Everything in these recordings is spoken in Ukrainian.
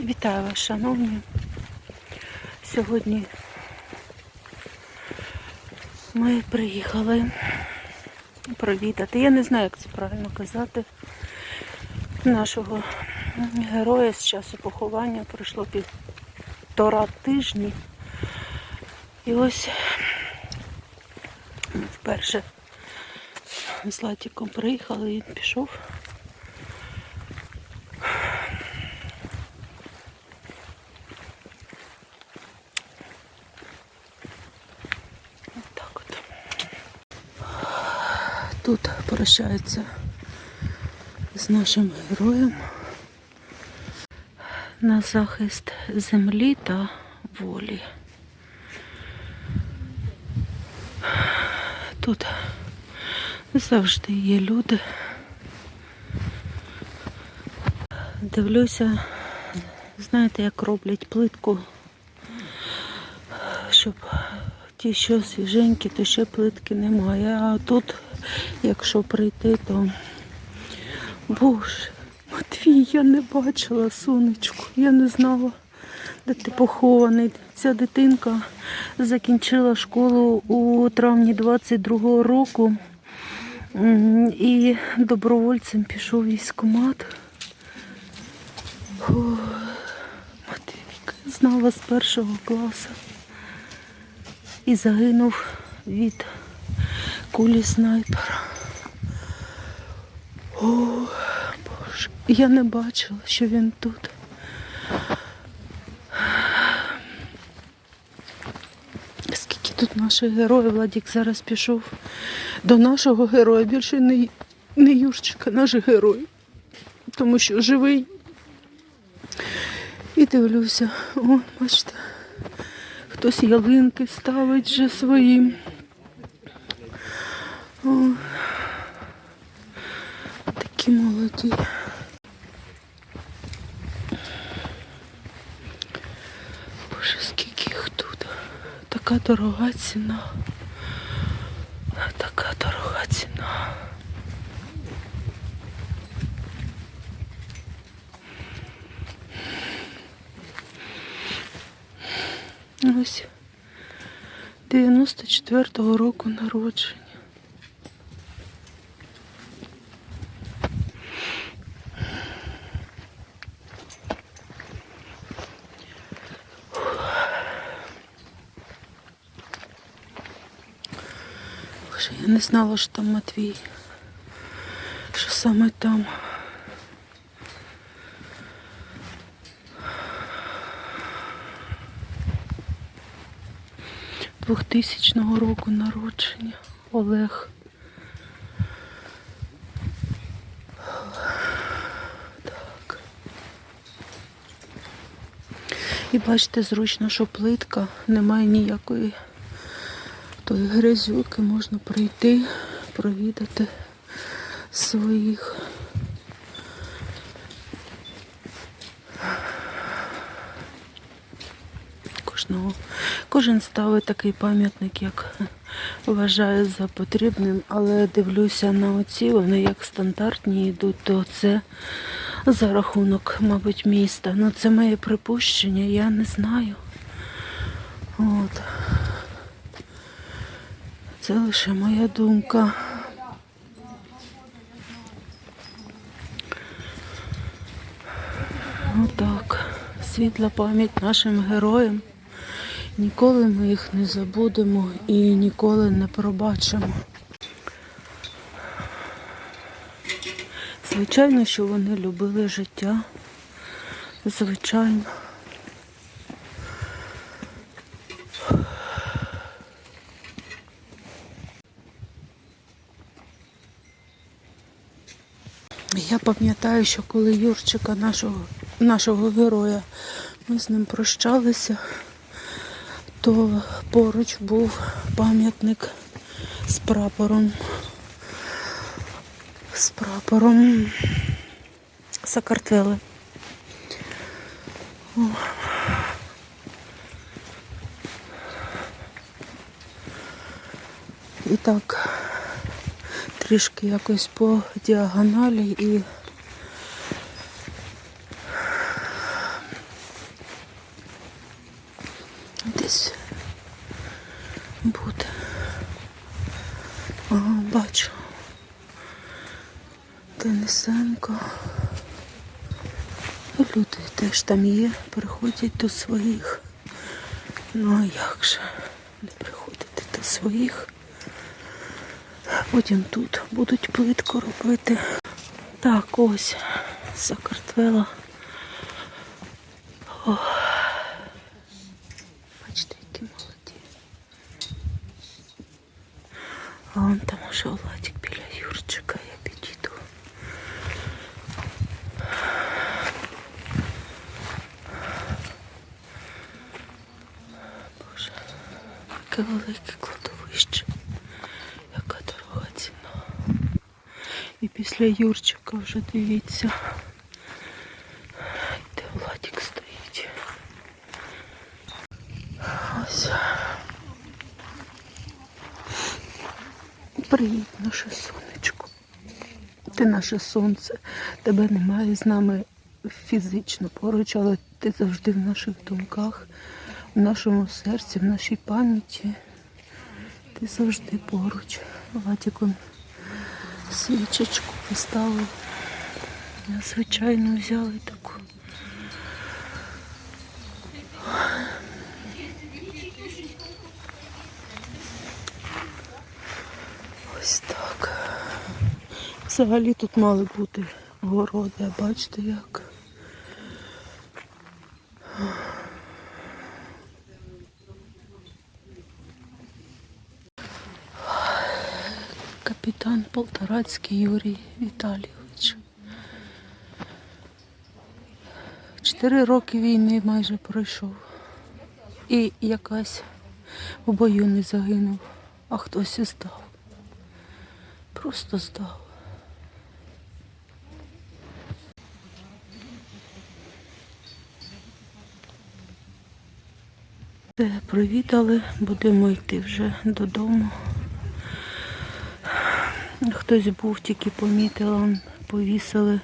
Вітаю вас, шановні. Сьогодні ми приїхали провідати. Я не знаю, як це правильно казати. Нашого героя з часу поховання пройшло півтора тижні. І ось вперше з Латіком приїхали, він пішов. Тут прощаються з нашим героєм на захист землі та волі. Тут завжди є люди. Дивлюся, знаєте, як роблять плитку, щоб ті, що свіженькі, то ще плитки немає. А тут, якщо прийти, то Боже, Матвій, я не бачила сонечку, я не знала, де ти похований. Ця дитинка закінчила школу у травні 22-го року і добровольцем пішов військкомат. Матвійка, знала з першого класу і загинув від кулі снайпера. О, Боже, я не бачила, що він тут. Скільки тут наших героїв, Владік зараз пішов до нашого героя, більше не, не Юрчика, наш герой. Тому що живий. І дивлюся, о, бачите, хтось ялинки ставить вже своїм. О, такі молоді. Боже, скільки їх тут. Така дорога ціна. Така дорога ціна. Ось 94-го року народження. Боже, я не знала, що там Матвій. Що саме там. Двохтисячного року народження. Олег. Так. І бачите, зручно, що плитка, немає ніякої тої грязюки, можна прийти, провідати своїх. Кожного, кожен ставить такий пам'ятник, як вважає за потрібним, але дивлюся на оці, вони як стандартні йдуть, то це за рахунок, мабуть, міста. Ну це моє припущення, я не знаю. От. Це лише моя думка. Отак. Світла пам'ять нашим героям. Ніколи ми їх не забудемо і ніколи не пробачимо. Звичайно, що вони любили життя. Звичайно. Я пам'ятаю, що коли Юрчика, нашого, нашого героя, ми з ним прощалися, то поруч був пам'ятник з прапором. З прапором Сакартвели. О. І так трішки якось по діагоналі і десь буде. Бачу. Денисенко. Люди теж там є, приходять до своїх. Ну а як же не приходити до своїх? Потім тут будуть плитку робити. Так, ось закартвела. Бачите, які молоді. А вон там уже Владик біля Юрчика, я підійду. Боже, яке велике кладовище, яка дорога ціна. І Юрчика вже дивіться, де Владик стоїть. Ось. Привіт, наше сонечко. Ти наше сонце. Тебе немає з нами фізично поруч, але ти завжди в наших думках, в нашому серці, в нашій пам'яті. Ти завжди поруч. Владиком свічечку поставили. Звичайно, взяли таку. Ось так. Взагалі тут мали бути городи, бачите як. Капітан Полторацький Юрій Віталійович. Чотири роки війни майже пройшов. І якась в бою не загинув, а хтось і здав. Просто здав. Все, провідали, будемо йти вже додому. Хтось був, тільки помітила, повісили,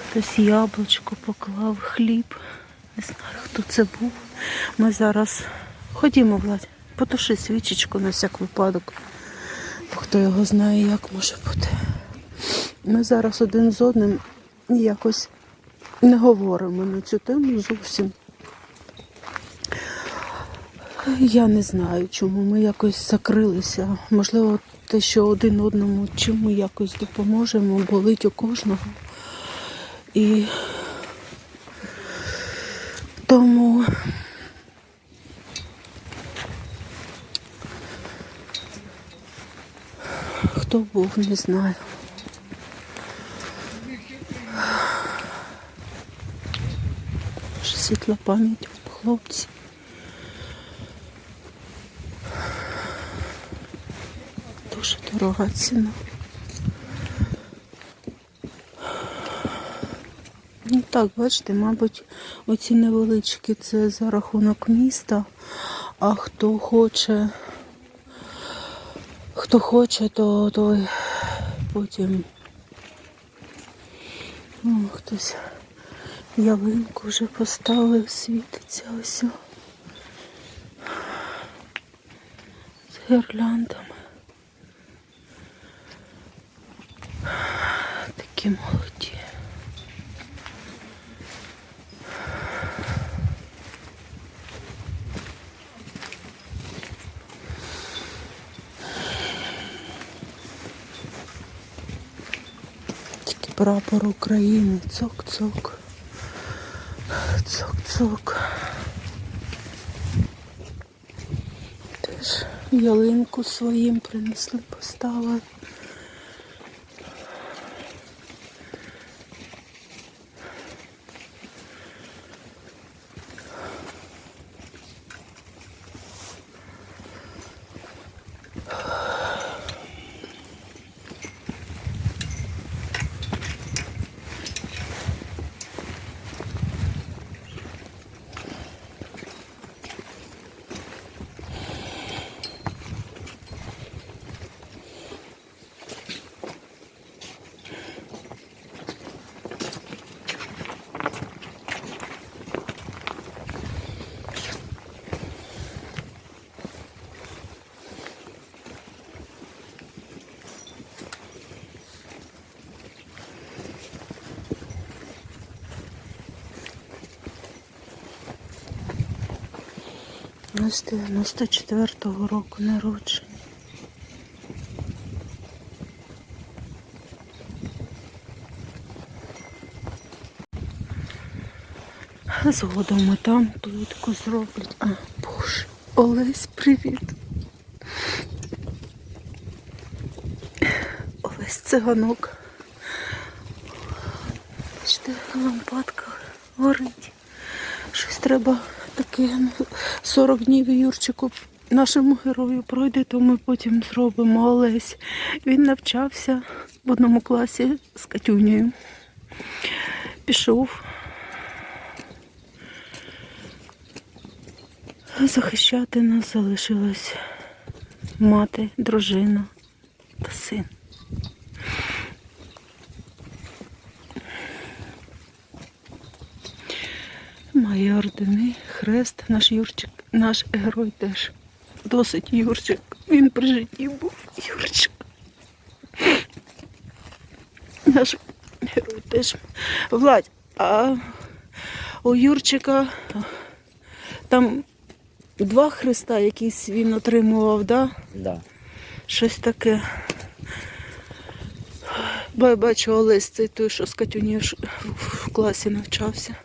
хтось яблучко поклав, хліб. Не знаю, хто це був. Ми зараз ходімо, Владь, потуши свічечку на всяк випадок. Бо хто його знає, як може бути. Ми зараз один з одним якось не говоримо на цю тему зовсім. Я не знаю, чому ми якось закрилися. Можливо, те, що один одному ми якось допоможемо, болить у кожного. І тому хто був, не знаю. Світла пам'ять хлопці. Дорога ціна. Ну так, бачите, мабуть, оці невеличкі це за рахунок міста, а хто хоче, хто хоче, то той потім О, хтось ялинку вже поставив, світиться ось. З гірляндами. Такі молоді. Тільки прапор України. Цок-цок. Цок-цок. Теж ялинку своїм принесли, поставили. Ну, з 94-го року народження. Згодом ми там плитку зроблять. А, боже, Олесь, привіт. Олесь циганок. Бачите, лампадка горить. Щось треба таке. ну, 40 днів Юрчику нашому герою пройде, то ми потім зробимо Олесь. Він навчався в одному класі з Катюнею. Пішов. Захищати нас залишилась мати, дружина та син. Має ордени, хрест, наш Юрчик, наш герой теж. Досить Юрчик. Він при житті був Юрчик. Наш герой теж. Владь, а у Юрчика там два хреста якісь він отримував, да? Да. Щось таке. Бо я бачу Олесь, цей той, що з Катюні в класі навчався.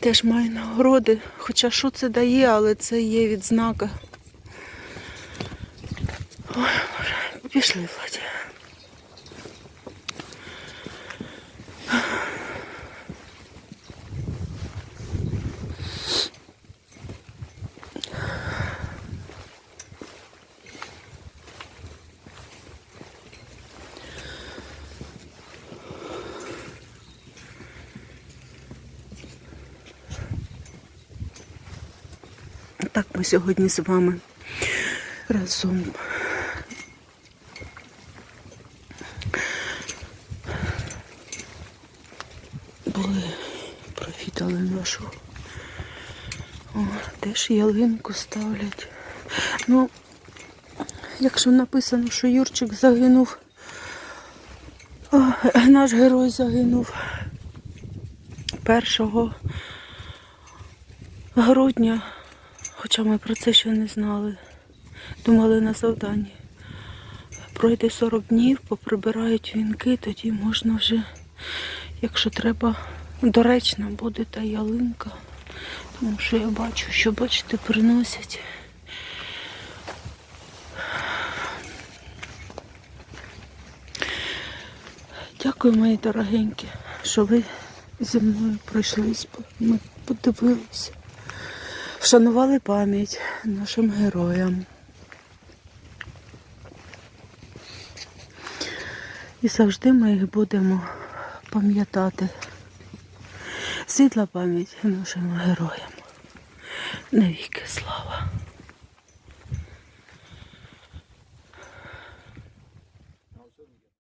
Теж маю нагороди. Хоча що це дає, але це є відзнака. Ой, Боже, пішли, Владі. Так ми сьогодні з вами разом. Були, провідали нашу. О, теж ялинку ставлять. Ну, якщо написано, що Юрчик загинув, о, наш герой загинув 1 грудня, хоча ми про це ще не знали. Думали на завданні. Пройде 40 днів, поприбирають вінки, тоді можна вже, якщо треба, доречна буде та ялинка. Тому що я бачу, що бачите, приносять. Дякую, мої дорогенькі, що ви зі мною пройшлись, ми подивилися. Вшанували пам'ять нашим героям. І завжди ми їх будемо пам'ятати. Світла пам'ять нашим героям. Навіки слава.